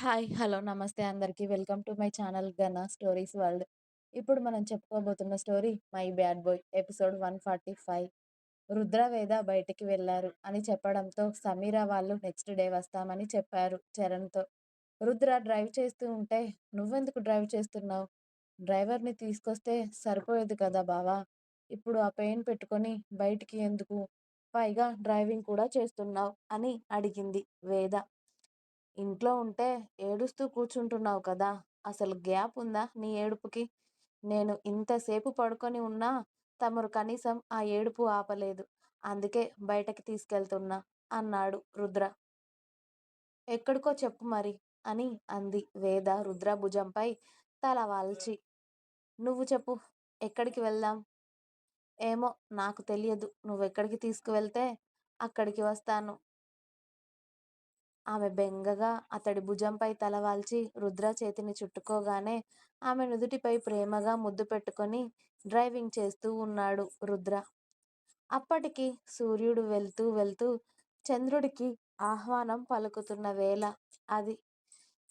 Hi. Hello. నమస్తే అందరికీ welcome to my channel 'Ghana stories world'. ఇప్పుడు మనం చెప్పుకోబోతున్న story 'my bad boy' episode 145. Rudra, Veda బయటికి వెళ్ళారు అని చెప్పడంతో సమీరా వాళ్ళు నెక్స్ట్ డే వస్తామని చెప్పారు చరణ్‌తో. రుద్ర డ్రైవ్ చేస్తూ ఉంటే నువ్వెందుకు డ్రైవ్ చేస్తున్నావు డ్రైవర్‌ని తీసుకొస్తే సరిపోయేది కదా బావా! ఇప్పుడు ఆ పెయిన్ పెట్టుకొని బయటికి ఎందుకు? పైగా డ్రైవింగ్ కూడా చేస్తున్నావు అని అడిగింది వేద. ఇంట్లో ఉంటే ఏడుస్తూ కూర్చుంటున్నావు కదా! అసలు గ్యాప్ ఉందా నీ ఏడుపుకి? నేను ఇంతసేపు పడుకొని ఉన్నా తమరు కనీసం ఆ ఏడుపు ఆపలేదు. అందుకే బయటకి తీసుకెళ్తున్నా అన్నాడు రుద్ర. ఎక్కడికో చెప్పు మరి అని అంది వేద రుద్ర భుజంపై తల వాల్చి. నువ్వు చెప్పు. ఎక్కడికి వెళ్దాం? ఏమో నాకు తెలియదు. నువ్వెక్కడికి తీసుకువెళ్తే అక్కడికి వస్తాను. ఆమె బెంగగా అతడి భుజంపై తలవాల్చి రుద్ర చేతిని చుట్టుకోగానే ఆమె నుదుటిపై ప్రేమగా ముద్దు పెట్టుకొని డ్రైవింగ్ చేస్తూ ఉన్నాడు రుద్ర. అప్పటికి సూర్యుడు వెళ్తూ వెళ్తూ చంద్రుడికి ఆహ్వానం పలుకుతున్న వేళ అది.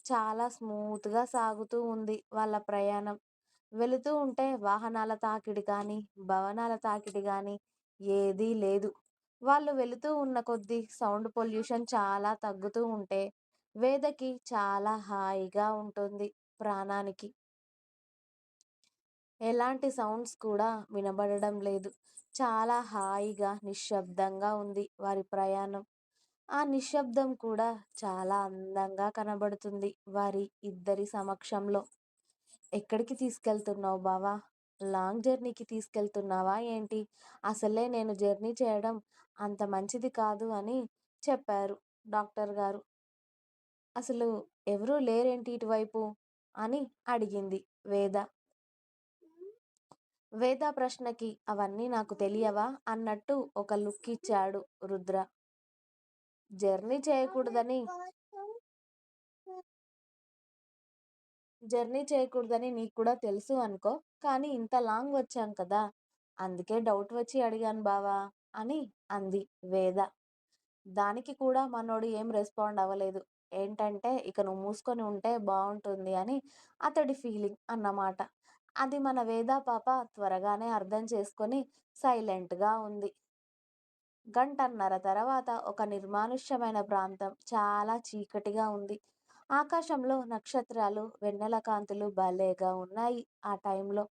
చాలా స్మూత్గా సాగుతూ ఉంది వాళ్ళ ప్రయాణం. వెళుతూ ఉంటే వాహనాల తాకిడి కానీ భవనాల తాకిడి కానీ ఏదీ లేదు. వాళ్ళు వెళుతూ ఉన్న కొద్దీ సౌండ్ పొల్యూషన్ చాలా తగ్గుతూ ఉంటే వేదకి చాలా హాయిగా ఉంటుంది ప్రాణానికి. ఎలాంటి సౌండ్స్ కూడా వినబడడం లేదు. చాలా హాయిగా, నిశ్శబ్దంగా ఉంది వారి ప్రయాణం. ఆ నిశ్శబ్దం కూడా చాలా అందంగా కనబడుతుంది వారి ఇద్దరి సమక్షంలో. ఎక్కడికి తీసుకెళ్తున్నావు బావా? లాంగ్ జర్నీకి తీసుకెళ్తున్నావా ఏంటి? అసలే నేను జర్నీ చేయడం అంత మంచిది కాదు అని చెప్పారు డాక్టర్ గారు అసలు ఎవరూ లేరేంటి ఇటువైపు? అని అడిగింది వేద. వేద ప్రశ్నకి అవన్నీ నాకు తెలియవా అన్నట్టు ఒక లుక్ ఇచ్చాడు రుద్ర. జర్నీ చేయకూడదని జర్నీ చేయకూడదని నీకు కూడా తెలుసు అనుకో. కానీ ఇంత లాంగ్ వచ్చాం కదా! అందుకే డౌట్ వచ్చి అడిగాను బావా! అని అంది వేద. దానికి కూడా మనోడు ఏం రెస్పాండ్ అవ్వలేదు. ఏంటంటే ఇక నువ్వు మూసుకొని ఉంటే బాగుంటుంది అని అతడి ఫీలింగ్ అన్నమాట. అది మన వేద పాప త్వరగానే అర్థం చేసుకొని సైలెంట్గా ఉంది. గంటన్నర తర్వాత ఒక నిర్మానుష్యమైన ప్రాంతం. చాలా చీకటిగా ఉంది. ఆకాశంలో నక్షత్రాలు, వెన్నెల కాంతులు భలేగా ఉన్నాయి ఆ టైంలో.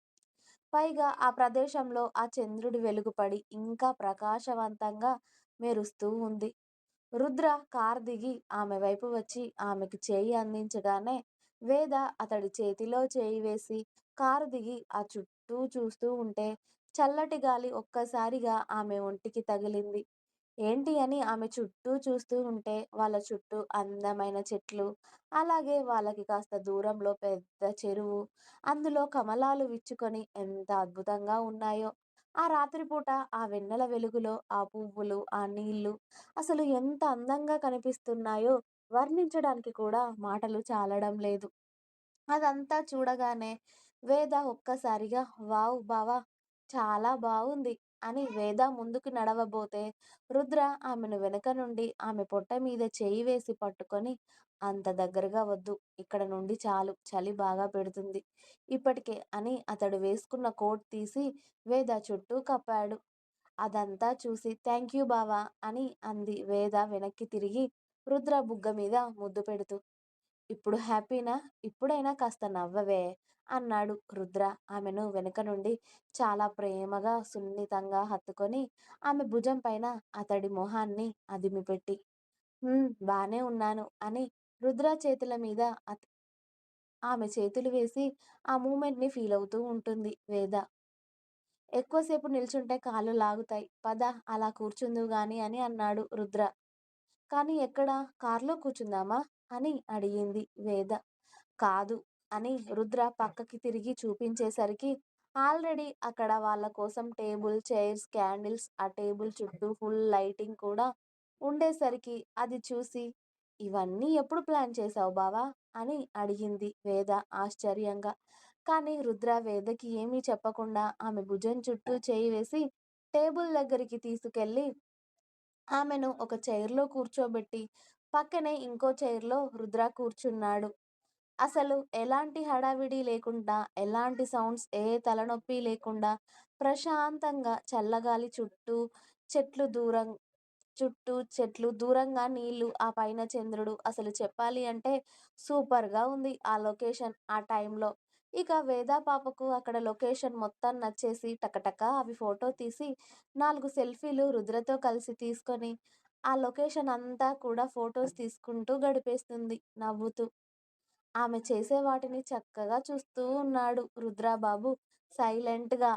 పైగా ఆ ప్రదేశంలో ఆ చంద్రుడి వెలుగుపడి ఇంకా ప్రకాశవంతంగా మెరుస్తూ ఉంది. రుద్ర కారు దిగి ఆమె వైపు వచ్చి ఆమెకు చేయి అందించగానే వేద అతడి చేతిలో చేయి వేసి కారు దిగి ఆ చుట్టూ చూస్తూ ఉంటే చల్లటి గాలి ఒక్కసారిగా ఆమె ఒంటికి తగిలింది. ఏంటి అని ఆమె చుట్టూ చూస్తూ ఉంటే వాళ్ళ చుట్టూ అందమైన చెట్లు, అలాగే వాళ్ళకి కాస్త దూరంలో పెద్ద చెరువు. అందులో కమలాలు విచ్చుకొని ఎంత అద్భుతంగా ఉన్నాయో. ఆ రాత్రిపూట ఆ వెన్నెల వెలుగులో ఆ పువ్వులు, ఆ నీళ్ళు అసలు ఎంత అందంగా కనిపిస్తున్నాయో వర్ణించడానికి కూడా మాటలు చాలడం లేదు. అదంతా చూడగానే వేద ఒక్కసారిగా వావ్ బావా! చాలా బావుంది అని వేద ముందుకు నడవబోతే రుద్ర ఆమెను వెనక నుండి ఆమె పొట్ట మీద చేయి వేసి పట్టుకొని అంత దగ్గరగా వద్దు. ఇక్కడ నుండి చాలు చలి బాగా పెడుతుంది ఇప్పటికే అని అతడు వేసుకున్న కోట్ తీసి వేద చుట్టూ కప్పాడు. అదంతా చూసి థ్యాంక్ యూ బావా! అని అంది వేద వెనక్కి తిరిగి రుద్ర బుగ్గ మీద ముద్దు పెడుతూ. ఇప్పుడు హ్యాపీనా? ఇప్పుడైనా కాస్త నవ్వవే అన్నాడు రుద్ర ఆమెను వెనుక నుండి చాలా ప్రేమగా, సున్నితంగా హత్తుకొని ఆమె భుజం పైన అతడి మొహాన్ని అదిమిపెట్టి. బానే ఉన్నాను అని రుద్ర చేతుల మీద అత్ ఆమె చేతులు వేసి ఆ మూమెంట్ని ఫీల్ అవుతూ ఉంటుంది వేద. ఎక్కువసేపు నిల్చుంటే కాళ్ళు లాగుతాయి పద అలా కూర్చుందు గాని అని అన్నాడు రుద్ర. కానీ ఎక్కడ? కార్లో కూర్చుందామా? అని అడిగింది వేద. కాదు అని రుద్ర పక్కకి తిరిగి చూపించేసరికి ఆల్రెడీ అక్కడ వాళ్ళ కోసం టేబుల్, చైర్స్, క్యాండిల్స్ ఆ టేబుల్ చుట్టూ ఫుల్ లైటింగ్ కూడా ఉండేసరికి అది చూసి ఇవన్నీ ఎప్పుడు ప్లాన్ చేసావు బావా? అని అడిగింది వేద ఆశ్చర్యంగా. కానీ రుద్ర వేదకి ఏమీ చెప్పకుండా ఆమె భుజం చుట్టూ చేయి వేసి టేబుల్ దగ్గరికి తీసుకెళ్ళి ఆమెను ఒక చైర్లో కూర్చోబెట్టి పక్కనే ఇంకో చైర్‌లో రుద్ర కూర్చున్నాడు. అసలు ఎలాంటి హడావిడి లేకుండా, ఎలాంటి సౌండ్స్, ఏ తలనొప్పి లేకుండా ప్రశాంతంగా చల్లగాలి చుట్టూ చెట్లు దూరం చుట్టూ చెట్లు, దూరంగా నీళ్ళు, ఆ పైన చంద్రుడు. అసలు చెప్పాలి అంటే సూపర్‌గా ఉంది ఆ లొకేషన్ ఆ టైంలో. ఇక వేదా పాపకు అక్కడ లొకేషన్ మొత్తం నచ్చేసి టకటక అవి ఫోటో తీసి నాలుగు సెల్ఫీలు రుద్రతో కలిసి తీసుకొని, ఆ లొకేషన్ అంతా కూడా ఫొటోస్ తీసుకుంటూ గడిపేస్తుంది నవ్వుతూ. ఆమె చేసే వాటిని చక్కగా చూస్తూ ఉన్నాడు రుద్రబాబు సైలెంట్‌గా.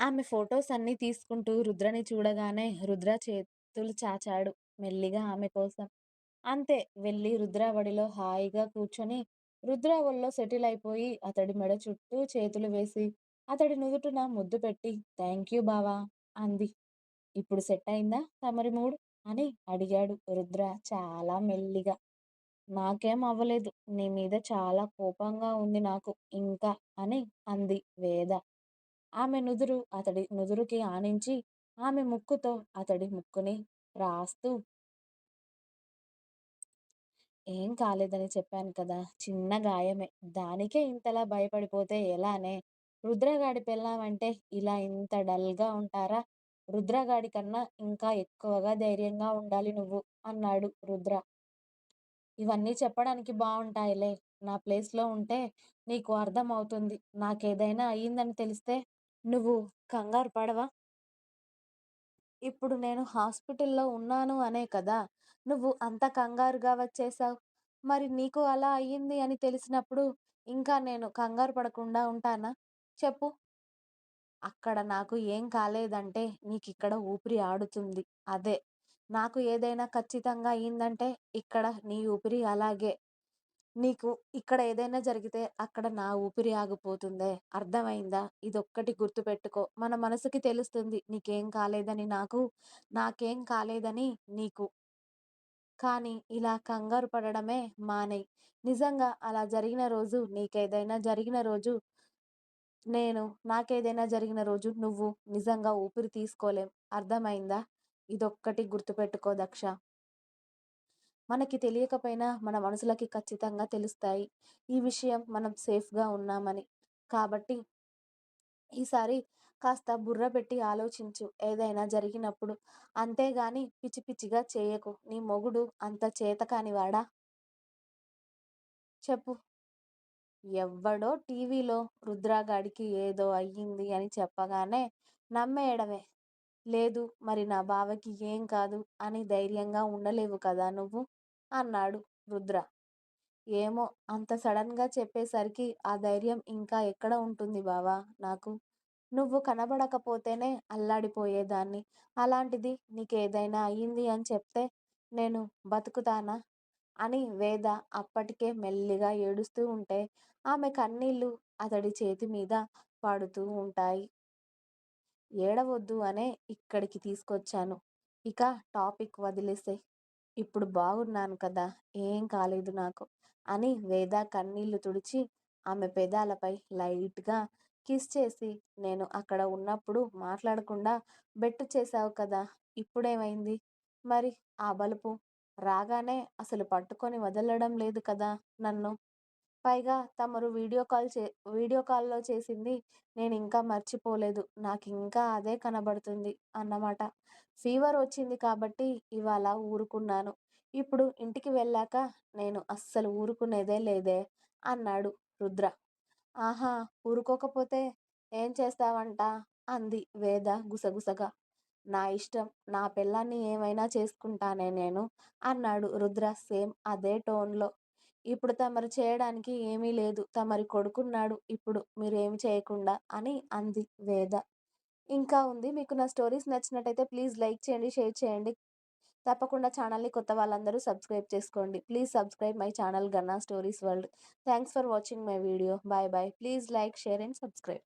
ఆమె ఫోటోస్ అన్నీ తీసుకుంటూ రుద్రని చూడగానే రుద్ర చేతులు చాచాడు మెల్లిగా ఆమె కోసం. అంతే వెళ్ళి రుద్ర ఒడిలో హాయిగా కూర్చొని రుద్ర ఒళ్ళో సెటిల్ అయిపోయి అతడి మెడ చుట్టూ చేతులు వేసి అతడి నుదుటిన ముద్దు పెట్టి థాంక్యూ బావా అంది. ఇప్పుడు సెట్ అయిందా తమరి మూడ్? అని అడిగాడు రుద్ర చాలా మెల్లిగా. నాకేం అవ్వలేదు. నీ మీద చాలా కోపంగా ఉంది నాకు ఇంకా అని అంది వేద. ఆమె నుదురు అతడి నుదురుకి ఆనించి ఆమె ముక్కుతో అతడి ముక్కుని రాస్తూ ఏం కాలేదని చెప్పాను కదా! చిన్న గాయమే. దానికే ఇంతలా భయపడిపోతే ఎలానే? రుద్రగాడి పెళ్ళామంటే ఇలా ఇంత డల్‌గా ఉంటారా? రుద్రగాడి కన్నా ఇంకా ఎక్కువగా ధైర్యంగా ఉండాలి నువ్వు అన్నాడు రుద్ర. ఇవన్నీ చెప్పడానికి బాగుంటాయిలే నా ప్లేస్‌లో ఉంటే నీకు అర్థం అవుతుంది. నాకేదైనా అయిందని తెలిస్తే నువ్వు కంగారు పడవా? ఇప్పుడు నేను హాస్పిటల్‌లో ఉన్నాను అనే కదా నువ్వు అంత కంగారుగా వచ్చేసావు మరి నీకు అలా అయ్యింది అని తెలిసినప్పుడు ఇంకా నేను కంగారు పడకుండా ఉంటానా? చెప్పు. అక్కడ నాకు ఏం కాలేదంటే నీకిక్కడ ఊపిరి ఆడుతుంది. అదే. నాకు ఏదైనా ఖచ్చితంగా అయిందంటే ఇక్కడ నీ ఊపిరి అలాగే. నీకు ఇక్కడ ఏదైనా జరిగితే అక్కడ నా ఊపిరి ఆగిపోతుందే. అర్థమైందా? ఇదొక్కటి గుర్తుపెట్టుకో. మన మనసుకి తెలుస్తుంది నీకేం కాలేదని నాకు, నాకేం కాలేదని నీకు. కానీ ఇలా కంగారు పడడమే మానే నిజంగా అలా జరిగిన రోజు, నీకేదైనా జరిగిన రోజు నేను, నాకేదైనా జరిగిన రోజు నువ్వు నిజంగా ఊపిరి తీసుకోలేం. అర్థమైందా? ఇదొక్కటి గుర్తుపెట్టుకో దక్ష. మనకి తెలియకపోయినా మన మనసులకి ఖచ్చితంగా తెలుస్తాయి. ఈ విషయం మనం సేఫ్‌గా ఉన్నామని. కాబట్టి ఈసారి కాస్త బుర్ర పెట్టి ఆలోచించు ఏదైనా జరిగినప్పుడు. అంతేగాని పిచ్చి పిచ్చిగా చేయకు. నీ మొగుడు అంత చేతకానివాడా? చెప్పు. ఎవ్వడో టీవీలో రుద్రగాడికి ఏదో అయ్యింది అని చెప్పగానే నమ్మేయడమే. లేదు మరి నా బావకి ఏం కాదు అని ధైర్యంగా ఉండలేవు కదా నువ్వు? అన్నాడు రుద్ర. ఏమో అంత సడన్‌గా చెప్పేసరికి ఆ ధైర్యం ఇంకా ఎక్కడ ఉంటుంది బావా నాకు. నువ్వు కనబడకపోతేనే అల్లాడిపోయేదాన్ని. అలాంటిది నీకేదైనా అయ్యింది అని చెప్తే నేను బతుకుతానా? అని వేద అప్పటికే మెల్లిగా ఏడుస్తూ ఉంటే ఆమె కన్నీళ్ళు అతడి చేతి మీద పడుతూ ఉంటాయి. ఏడవద్దు అనే ఇక్కడికి తీసుకొచ్చాను. ఇక టాపిక్ వదిలేసే ఇప్పుడు బాగున్నాను కదా! ఏం కాలేదు నాకు. అని వేద కన్నీళ్ళు తుడిచి ఆమె పెదాలపై లైట్‌గా కిస్ చేసి నేను అక్కడ ఉన్నప్పుడు మాట్లాడకుండా బెట్టు చేశావు కదా! ఇప్పుడేమైంది? మరి ఆ బలుపు రాగానే అసలు పట్టుకొని వదలడం లేదు కదా నన్ను. పైగా తమరు వీడియో కాల్ చే వీడియో కాల్‌లో చేసింది నేను ఇంకా మర్చిపోలేదు. నాకు ఇంకా అదే కనబడుతుంది అన్నమాట. ఫీవర్ వచ్చింది కాబట్టి ఇవాళ ఊరుకున్నాను. ఇప్పుడు ఇంటికి వెళ్ళాక నేను అస్సలు ఊరుకునేదే లేదే అన్నాడు రుద్ర. ఆహా! ఊరుకోకపోతే ఏం చేస్తావంట? అంది వేద గుసగుసగా. నా ఇష్టం. నా పెళ్ళాన్ని ఏమైనా చేసుకుంటానే నేను అన్నాడు రుద్ర సేమ్ అదే టోన్‌లో. ఇప్పుడు తమరు చేయడానికి ఏమీ లేదు. తమరి కొడుకున్నాడు ఇప్పుడు మీరేమి చేయకుండా అని అంది వేద. ఇంకా ఉంది. మీకు నా స్టోరీస్ నచ్చినట్టయితే ప్లీజ్ లైక్ చేయండి, షేర్ చేయండి. తప్పకుండా ఛానల్‌ని కొత్త వాళ్ళందరూ సబ్స్క్రైబ్ చేసుకోండి. Please subscribe my channel 'Ganna stories world'. Thanks for watching my video. Bye bye please like, share and subscribe.